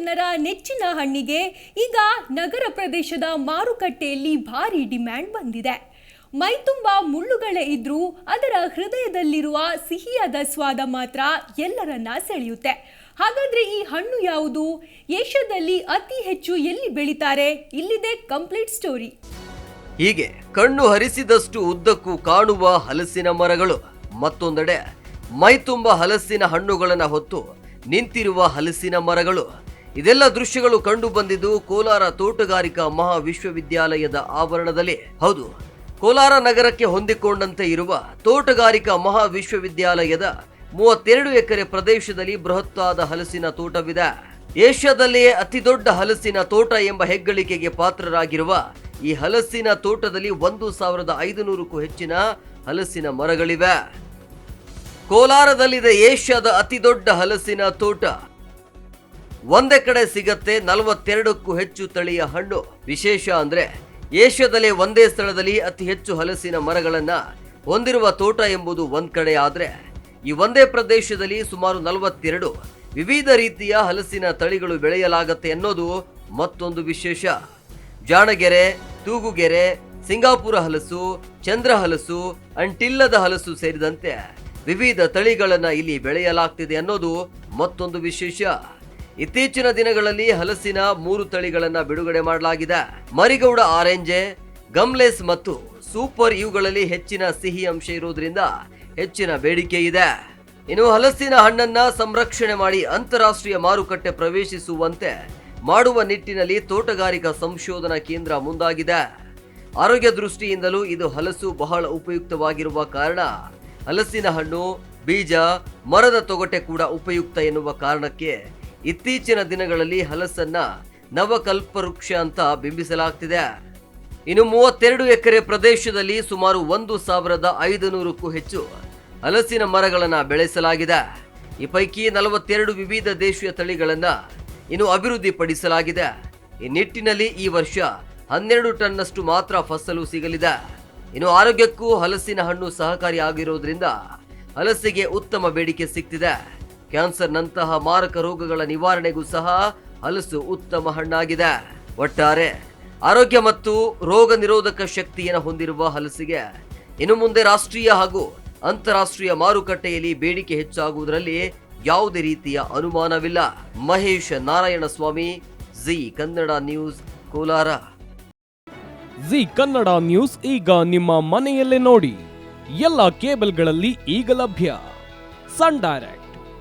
ಜನರ ನೆಚ್ಚಿನ ಹಣ್ಣಿಗೆ ಈಗ ನಗರ ಪ್ರದೇಶದ ಮಾರುಕಟ್ಟೆಯಲ್ಲಿ ಭಾರಿ ಡಿಮ್ಯಾಂಡ್ ಬಂದಿದೆ. ಮೈತುಂಬ ಮುಳ್ಳುಗಳೇ ಇದ್ರೂ ಅದರ ಹೃದಯದಲ್ಲಿರುವ ಸಿಹಿಯಾದ ಸ್ವಾದ ಮಾತ್ರ ಎಲ್ಲರನ್ನ ಸೆಳೆಯುತ್ತೆ. ಹಾಗಾದ್ರೆ ಈ ಹಣ್ಣು ಯಾವುದು? ಏಷ್ಯಾದಲ್ಲಿ ಅತಿ ಹೆಚ್ಚು ಎಲ್ಲಿ ಬೆಳೀತಾರೆ? ಇಲ್ಲಿದೆ ಕಂಪ್ಲೀಟ್ ಸ್ಟೋರಿ. ಹೀಗೆ ಕಣ್ಣು ಹರಿಸಿದಷ್ಟು ಉದ್ದಕ್ಕೂ ಕಾಣುವ ಹಲಸಿನ ಮರಗಳು ಮತ್ತೊಂದೆಡೆ ಮೈತುಂಬ ಹಲಸಿನ ಹಣ್ಣುಗಳನ್ನು ಹೊತ್ತು ನಿಂತಿರುವ ಹಲಸಿನ ಮರಗಳು. ಇದೆಲ್ಲ ದೃಶ್ಯಗಳು ಕಂಡು ಬಂದಿದ್ದು ಕೋಲಾರ ತೋಟಗಾರಿಕಾ ಮಹಾವಿಶ್ವವಿದ್ಯಾಲಯದ ಆವರಣದಲ್ಲಿ. ಹೌದು, ಕೋಲಾರ ನಗರಕ್ಕೆ ಹೊಂದಿಕೊಂಡಂತೆ ಇರುವ ತೋಟಗಾರಿಕಾ ಮಹಾವಿಶ್ವವಿದ್ಯಾಲಯದ ಮೂವತ್ತೆರಡು ಎಕರೆ ಪ್ರದೇಶದಲ್ಲಿ ಬೃಹತ್ತಾದ ಹಲಸಿನ ತೋಟವಿದೆ. ಏಷ್ಯಾದಲ್ಲಿಯೇ ಅತಿ ದೊಡ್ಡ ಹಲಸಿನ ತೋಟ ಎಂಬ ಹೆಗ್ಗಳಿಕೆಗೆ ಪಾತ್ರರಾಗಿರುವ ಈ ಹಲಸಿನ ತೋಟದಲ್ಲಿ ಒಂದು ಸಾವಿರದ ಐದುನೂರಕ್ಕೂ ಹೆಚ್ಚಿನ ಹಲಸಿನ ಮರಗಳಿವೆ. ಕೋಲಾರದಲ್ಲಿದೆ ಏಷ್ಯಾದ ಅತಿ ದೊಡ್ಡ ಹಲಸಿನ ತೋಟ. ಒಂದೇ ಕಡೆ ಸಿಗತ್ತೆ ನಲವತ್ತೆರಡಕ್ಕೂ ಹೆಚ್ಚು ತಳಿಯ ಹಣ್ಣು. ವಿಶೇಷ ಅಂದ್ರೆ ಏಷ್ಯಾದಲ್ಲಿ ಒಂದೇ ಸ್ಥಳದಲ್ಲಿ ಅತಿ ಹೆಚ್ಚು ಹಲಸಿನ ಮರಗಳನ್ನ ಹೊಂದಿರುವ ತೋಟ ಎಂಬುದು ಒಂದ್ ಕಡೆ ಆದ್ರೆ ಈ ಒಂದೇ ಪ್ರದೇಶದಲ್ಲಿ ಸುಮಾರು ನಲವತ್ತೆರಡು ವಿವಿಧ ರೀತಿಯ ಹಲಸಿನ ತಳಿಗಳು ಬೆಳೆಯಲಾಗತ್ತೆ ಅನ್ನೋದು ಮತ್ತೊಂದು ವಿಶೇಷ. ಜಾಣಗೆರೆ, ತೂಗುಗೆರೆ, ಸಿಂಗಾಪುರ ಹಲಸು, ಚಂದ್ರ ಹಲಸು, ಅಂಟಿಲ್ಲದ ಹಲಸು ಸೇರಿದಂತೆ ವಿವಿಧ ತಳಿಗಳನ್ನು ಇಲ್ಲಿ ಬೆಳೆಯಲಾಗ್ತಿದೆ ಅನ್ನೋದು ಮತ್ತೊಂದು ವಿಶೇಷ. ಇತ್ತೀಚಿನ ದಿನಗಳಲ್ಲಿ ಹಲಸಿನ ಮೂರು ತಳಿಗಳನ್ನು ಬಿಡುಗಡೆ ಮಾಡಲಾಗಿದೆ. ಮರಿಗೌಡ ಆರೆಂಜೆ, ಗಮ್ಲೆಸ್ ಮತ್ತು ಸೂಪರ್ ಇವುಗಳಲ್ಲಿ ಹೆಚ್ಚಿನ ಸಿಹಿ ಅಂಶ ಇರುವುದರಿಂದ ಹೆಚ್ಚಿನ ಬೇಡಿಕೆ ಇದೆ. ಇನ್ನು ಹಲಸಿನ ಹಣ್ಣನ್ನ ಸಂರಕ್ಷಣೆ ಮಾಡಿ ಅಂತಾರಾಷ್ಟ್ರೀಯ ಮಾರುಕಟ್ಟೆ ಪ್ರವೇಶಿಸುವಂತೆ ಮಾಡುವ ನಿಟ್ಟಿನಲ್ಲಿ ತೋಟಗಾರಿಕಾ ಸಂಶೋಧನಾ ಕೇಂದ್ರ ಮುಂದಾಗಿದೆ. ಆರೋಗ್ಯ ದೃಷ್ಟಿಯಿಂದಲೂ ಇದು ಹಲಸು ಬಹಳ ಉಪಯುಕ್ತವಾಗಿರುವ ಕಾರಣ ಹಲಸಿನ ಹಣ್ಣು, ಬೀಜ, ಮರದ ತೊಗಟೆ ಕೂಡ ಉಪಯುಕ್ತ ಎನ್ನುವ ಕಾರಣಕ್ಕೆ ಇತ್ತೀಚಿನ ದಿನಗಳಲ್ಲಿ ಹಲಸನ್ನ ನವಕಲ್ಪವೃಕ್ಷ ಅಂತ ಬಿಂಬಿಸಲಾಗ್ತಿದೆ. ಇನ್ನು ಮೂವತ್ತೆರಡು ಎಕರೆ ಪ್ರದೇಶದಲ್ಲಿ ಸುಮಾರು ಒಂದು ಸಾವಿರದ ಐದುನೂರಕ್ಕೂ ಹೆಚ್ಚು ಹಲಸಿನ ಮರಗಳನ್ನು ಬೆಳೆಸಲಾಗಿದೆ. ಈ ಪೈಕಿ ನಲವತ್ತೆರಡು ವಿವಿಧ ದೇಶೀಯ ತಳಿಗಳನ್ನು ಇನ್ನು ಅಭಿವೃದ್ಧಿಪಡಿಸಲಾಗಿದೆ. ಈ ನಿಟ್ಟಿನಲ್ಲಿ ಈ ವರ್ಷ ಹನ್ನೆರಡು ಟನ್ನಷ್ಟು ಮಾತ್ರ ಫಸಲು ಸಿಗಲಿದೆ. ಇನ್ನು ಆರೋಗ್ಯಕ್ಕೂ ಹಲಸಿನ ಹಣ್ಣು ಸಹಕಾರಿಯಾಗಿರೋದ್ರಿಂದ ಹಲಸಿಗೆ ಉತ್ತಮ ಬೇಡಿಕೆ ಸಿಗ್ತಿದೆ. ಕ್ಯಾನ್ಸರ್ನಂತಹ ಮಾರಕ ರೋಗಗಳ ನಿವಾರಣೆಗೂ ಸಹ ಹಲಸು ಉತ್ತಮ ಹಣ್ಣಾಗಿದೆ. ಒಟ್ಟಾರೆ ಆರೋಗ್ಯ ಮತ್ತು ರೋಗ ನಿರೋಧಕ ಶಕ್ತಿಯನ್ನು ಹೊಂದಿರುವ ಹಲಸಿಗೆ ಇನ್ನು ಮುಂದೆ ರಾಷ್ಟ್ರೀಯ ಹಾಗೂ ಅಂತಾರಾಷ್ಟ್ರೀಯ ಮಾರುಕಟ್ಟೆಯಲ್ಲಿ ಬೇಡಿಕೆ ಹೆಚ್ಚಾಗುವುದರಲ್ಲಿ ಯಾವುದೇ ರೀತಿಯ ಅನುಮಾನವಿಲ್ಲ. Mahesh Narayana Swamy Zee Kannada news, Kolar. Zee Kannada news ಈಗ ನಿಮ್ಮ ಮನೆಯಲ್ಲೇ ನೋಡಿ. ಎಲ್ಲ ಕೇಬಲ್ಗಳಲ್ಲಿ ಈಗ ಲಭ್ಯ. Sun Direct.